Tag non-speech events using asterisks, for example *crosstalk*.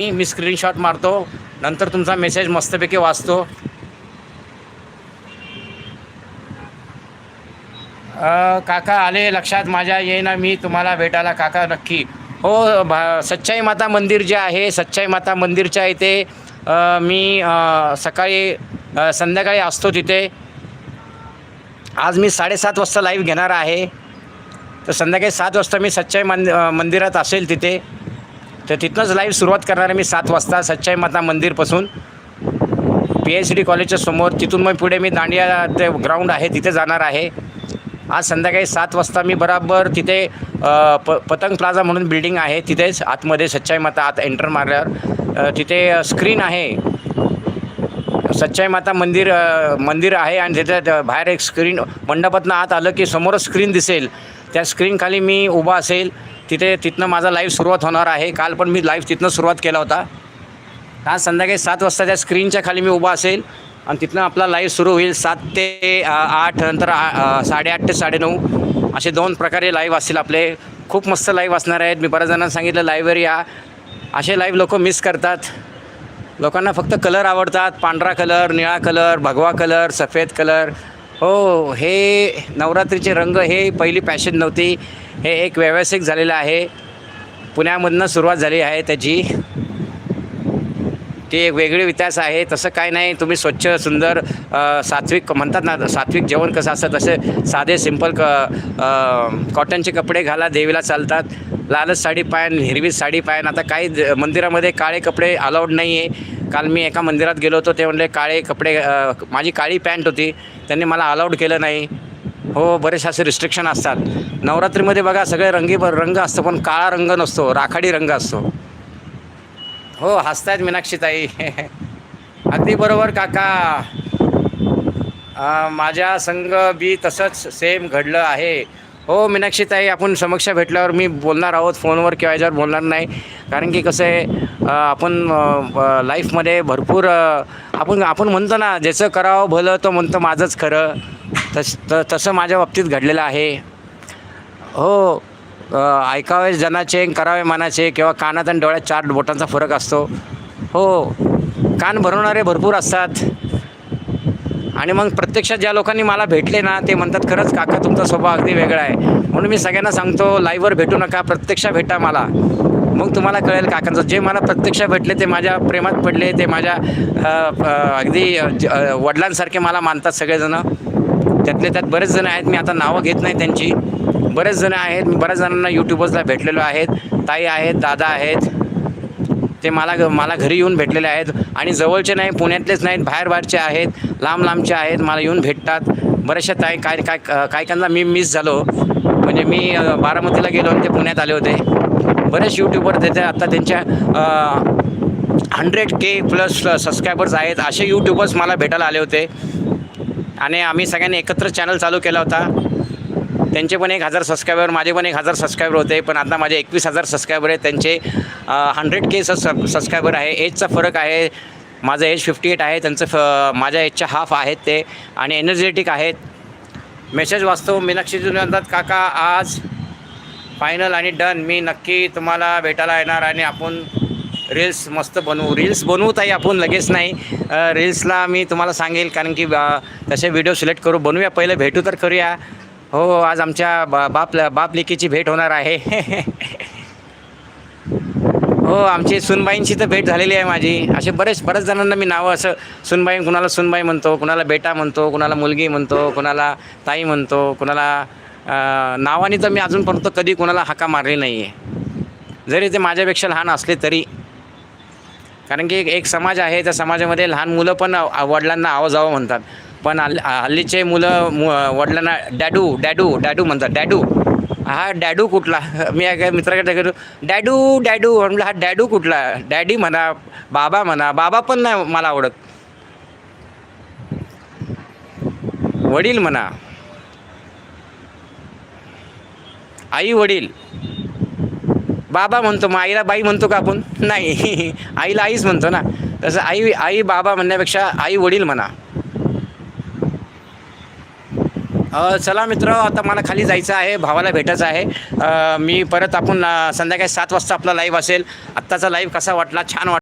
मी मी screenshot मारतो. नंतर तुमचा मेसेज मस्तपैकी वाचतो. काका आले लक्षात माझ्या येईना मी तुम्हाला भेटायला काका नक्की. हो भा सच्चाई माता मंदिर जे आहे सच्चाई माता मंदिरच्या इथे मी सकाळी संध्याकाळी असतो तिथे. आज मी साडेसात वाजता लाईव्ह घेणार आहे. तर संध्याकाळी सात वाजता मी सच्चाई मंद मंदिरात असेल तिथे. तर तिथनंच लाईव्ह सुरुवात करणार आहे मी सात वाजता सच्चाई माता मंदिरपासून. पी एच डी कॉलेजच्या समोर तिथून मग पुढे मी दांडिया ते ग्राउंड आहे तिथे जाणार आहे. आज संध्याकाळी सात वाजता मी बराबर तिथे प पतंग प्लाझा म्हणून बिल्डिंग आहे. तिथेच आतमध्ये सच्चाई माता आत एंटर मारल्यावर तिथे स्क्रीन आहे. सच्चाई माता मंदिर मंदिर आहे आणि तिथे बाहेर एक स्क्रीन मंडपातनं आत आलं की समोरच स्क्रीन दिसेल. त्या स्क्रीनखाली मी उभा असेल. तिथे तिथनं माझा लाईव्ह सुरुवात होणार आहे. काल पण मी लाईव्ह तिथनं सुरुवात केला होता. आज संध्याकाळी सात वाजता त्या स्क्रीनच्या खाली मी उभा असेल. आणि तिथनं आपला लाईव्ह सुरू होईल सात ते आठ नंतर आ- साडेआठ ते साडेनऊ. असे दोन प्रकारे लाईव्ह असतील आपले. खूप मस्त लाईव्ह असणार आहेत. मी बऱ्याच जणांना सांगितलं लाईव्हवर या. असे लाईव्ह लोक मिस करतात. लोकांना फक्त कलर आवडतात. पांढरा कलर निळा कलर भगवा कलर सफेद कलर हो हे नवरात्रीचे रंग हे पहिली पॅशन नव्हती. हे एक व्यावसायिक झालेलं आहे. पुण्यामधनं सुरुवात झाली आहे त्याची. ती एक वेगळी इतिहास आहे. तसं काय नाही. तुम्ही स्वच्छ सुंदर सात्विक म्हणतात ना सात्विक जेवण कसं असतं तसे साधे सिंपल क कॉटनचे कपडे घाला देवीला चालतात. लालच साडी पायन हिरवी साडी पायन आता काही मंदिरामध्ये काळे कपडे अलाउड नाही आहे काल मी एका मंदिरात गेलो होतो ते म्हणले काळे कपडे माझी काळी पॅन्ट होती त्यांनी मला अलाउड केलं नाही. हो बरेचसे असे रिस्ट्रिक्शन असतात. नवरात्रीमध्ये बघा सगळे रंगी रंग असतो पण काळा रंग नसतो राखाडी रंग असतो. हो हसतायत मीनाक्षीताई. *laughs* अगदी बरोबर काका. माझ्या संघ बी तसंच सेम घडलं आहे. हो मीनाक्षीताई आपण समक्ष भेटल्यावर मी बोलणार आहोत. फोनवर किंवा याच्यावर बोलणार नाही. कारण की कसं आहे आपण लाईफमध्ये भरपूर आपण आपण म्हणतो ना ज्याचं करावं भलं तो म्हणतो माझंच खरं. तस त- तसं माझ्या बाबतीत घडलेलं आहे. हो ऐकावे जनाचे करावे मनाचे किंवा कानात आणि डोळ्यात चार बोटांचा फरक असतो. हो कान भरवणारे भरपूर असतात. आणि मग प्रत्यक्षात ज्या लोकांनी मला भेटले ना ते म्हणतात खरंच काका तुमचा स्वभाव अगदी वेगळा आहे. म्हणून मी सगळ्यांना सांगतो लाईव्हवर भेटू नका प्रत्यक्ष भेटा मला. मग तुम्हाला कळेल काकांचं जे मला प्रत्यक्ष भेटले ते माझ्या प्रेमात पडले ते माझ्या अगदी ज- वडिलांसारखे मला मानतात सगळेजणं. त्यातले त्यात बरेच जण आहेत मी आता नावं घेत नाही त्यांची. बरेच जण आहेत मी बऱ्याच जणांना यूट्यूबर्सला भेटलेलो आहेत. ताई आहेत दादा आहेत ते मला मला घरी येऊन भेटलेले आहेत. आणि जवळचे नाही पुण्यातलेच नाहीत बाहेर बाहेरचे आहेत लांब लांबचे आहेत मला येऊन भेटतात. बऱ्याचशा ताई काय काय काय काहींना मी मिस झालो. म्हणजे मी बारामतीला गेलो आणि ते पुण्यात आले होते. बरेच यूट्यूबर त्याच्या आता त्यांच्या हंड्रेड के प्लस सबस्क्रायबर्स आहेत. असे यूट्यूबर्स मला भेटायला आले होते. आणि आम्ही सगळ्यांनी एकत्र चॅनल चालू केला होता. त्यांचे पण एक हजार सबस्क्रायबर माझे पण एक हजार सबस्क्रायबर होते पण आता माझे एकवीस हजार सबस्क्रायबर आहेत. त्यांचे हंड्रेड के सब सबस्क्रायबर आहे. एजचा फरक आहे. माझं एज फिफ्टी एट आहे. त्यांचं फ माझ्या एजच्या हाफ आहेत ते. आणि एनर्जेटिक आहेत. मेसेज वाचतो. मीनाक्षीतून म्हणतात काका आज फायनल आणि डन मी नक्की तुम्हाला भेटायला येणार आणि आपण रील्स मस्त बनवू. रील्स बनवू ताई आपण लगेच नाही. रील्सला मी तुम्हाला सांगेल कारण की तसे व्हिडिओ सिलेक्ट करू. बनवूया. पहिले भेटू तर करूया. हो, हो आज आमच्या बा बाप बाप लेकीची भेट होणार आहे. हो आमची सुनबाईंची तर भेट झालेली आहे माझी. असे बरेच बऱ्याच जणांना मी नावं असं सुनबाई कुणाला सुनबाई म्हणतो कुणाला बेटा म्हणतो कुणाला मुलगी म्हणतो कुणाला ताई म्हणतो कुणाला नावाने तर मी अजूनपर्यंत कधी कुणाला हाका मारली नाही आहे जरी ते माझ्यापेक्षा लहान असले तरी. कारण की एक समाज आहे त्या समाजामध्ये लहान मुलं पण वडिलांना आवाजावं म्हणतात. पण हल्ली हल्लीचे मुलं मु वडिलांना डॅडू डॅडू डॅडू म्हणतात डॅडू. हा डॅडू कुठला? मी एका मित्राकडे करतो डॅडू डॅडू म्हणलं हा डॅडू कुठला? डॅडी म्हणा बाबा म्हणा बाबा पण नाही मला आवडत. वडील म्हणा. आई वडील. बाबा म्हणतो मग आईला बाई म्हणतो का आपण? नाही. *laughs* आईला आईच म्हणतो ना. तसं आई आई बाबा म्हणण्यापेक्षा आई वडील म्हणा. चला मित्र आता मला खाली जायचं आहे भावाला भेटायचं आहे. मी परत आपण संध्याकाळी सात वाजता आपला लाईव्ह असेल. आत्ताचा लाईव्ह कसा वाटला? छान वाटला.